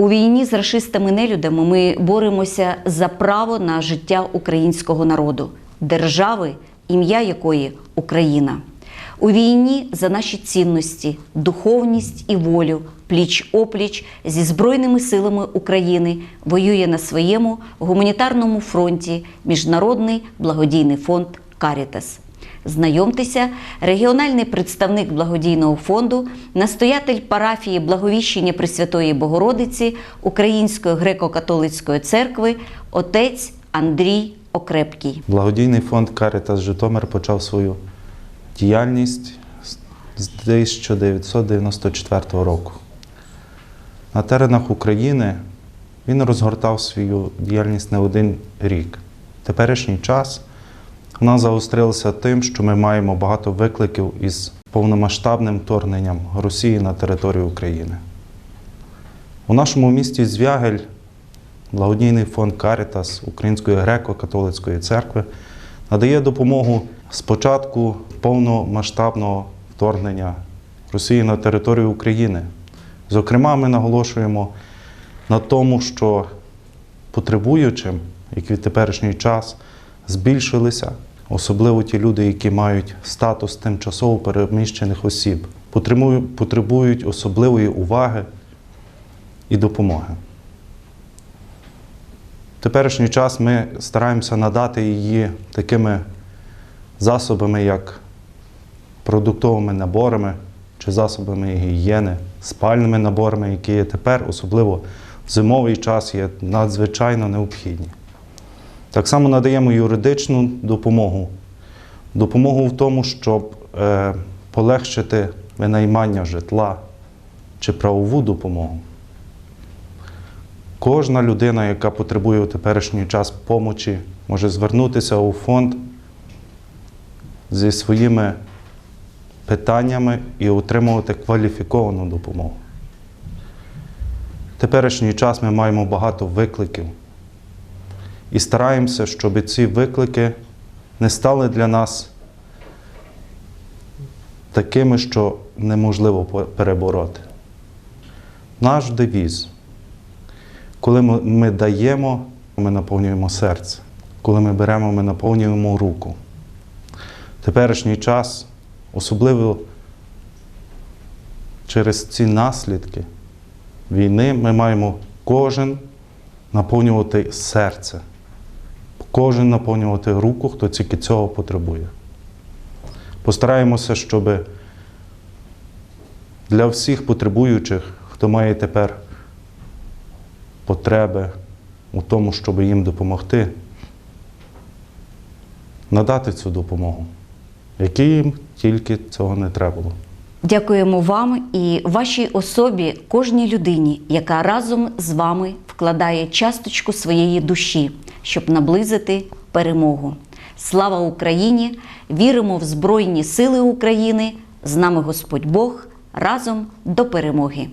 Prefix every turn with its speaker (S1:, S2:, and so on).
S1: У війні з рашистами-нелюдами ми боремося за право на життя українського народу, держави, ім'я якої Україна. У війні за наші цінності, духовність і волю, пліч опліч зі Збройними силами України воює на своєму гуманітарному фронті Міжнародний благодійний фонд Карітас. Знайомтеся, регіональний представник благодійного фонду, настоятель парафії Благовіщення Пресвятої Богородиці Української греко-католицької церкви, отець Андрій Окрепкий.
S2: Благодійний фонд Карітас Житомир почав свою діяльність з 1994 року. На теренах України він розгортав свою діяльність не один рік. Теперішній час вона загострилася тим, що ми маємо багато викликів із повномасштабним вторгненням Росії на територію України. У нашому місті Звягель благодійний фонд Карітас Української греко-католицької церкви надає допомогу спочатку повномасштабного вторгнення Росії на територію України. Зокрема, ми наголошуємо на тому, що потребуючим, як від теперішній час, збільшилися, особливо ті люди, які мають статус тимчасово переміщених осіб, потребують- особливої уваги і допомоги. В теперішній час ми стараємося надати її такими засобами, як продуктовими наборами чи засобами гігієни, спальними наборами, які є тепер, особливо в зимовий час, є надзвичайно необхідні. Так само надаємо юридичну допомогу, допомогу в тому, щоб е, полегшити винаймання житла чи правову допомогу. Кожна людина, яка потребує у теперішній час помочі, може звернутися у фонд зі своїми питаннями і отримувати кваліфіковану допомогу. В теперішній час ми маємо багато викликів і стараємося, щоб ці виклики не стали для нас такими, що неможливо перебороти. Наш девіз коли ми, даємо, ми наповнюємо серце. Коли ми беремо, ми наповнюємо руку. Теперішній час, особливо через ці наслідки війни, ми маємо кожен наповнювати серце, кожен наповнювати руку, хто тільки цього потребує. Постараємося, щоб для всіх потребуючих, хто має тепер потреби у тому, щоб їм допомогти, надати цю допомогу, якій їм тільки цього не треба було.
S1: Дякуємо вам і вашій особі, кожній людині, яка разом з вами вкладає часточку своєї душі, щоб наблизити перемогу. Слава Україні! Віримо в Збройні Сили України! З нами Господь Бог разом до перемоги!